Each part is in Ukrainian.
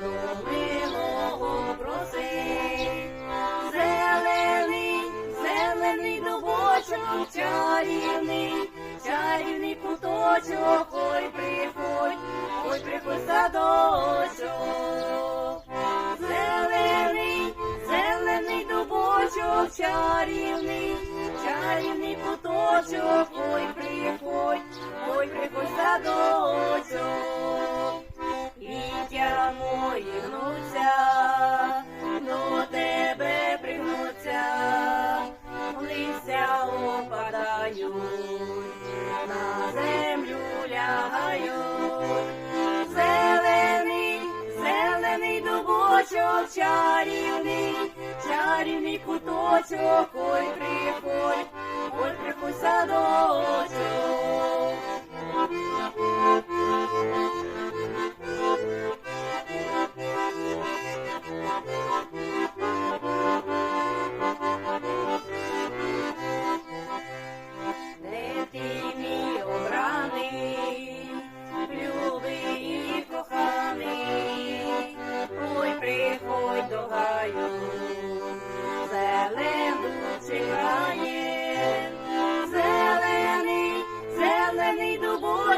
до милого просить. Зелений, зелений дубочок, чарівний, чарівний куточок, ой, приходь, ой, приходь садочок. Зелений, зелений дубочок, чарівний, чарівний куточок, ой, приходь, ой, приходь опадають, на землю лягають. Зелений, зелений дубочок, чарівний, чарівний куточок, ой, приходь,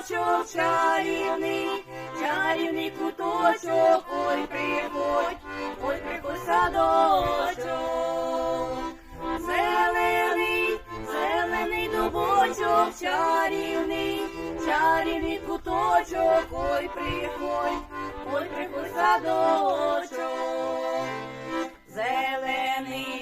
дубочок, чарівний, чарівний куточок, ой, приходь, ой, приходь садочок. Зелений, зелений дубочок, чарівний, чарівний куточок, ой, приходь, ой, приходь садочок. Зелений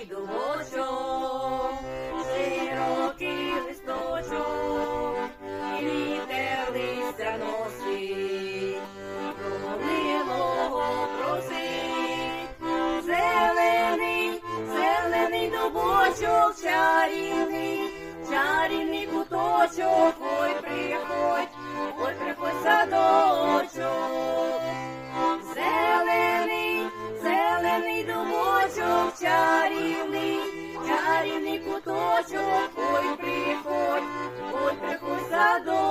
дубочок, чарівний, чарівний куточок, ой, приходь, ой, приходь садочок. Зелений, зелений домочок, чарівний, чарівний куточок, ой, приходь, ой, приходь садочок.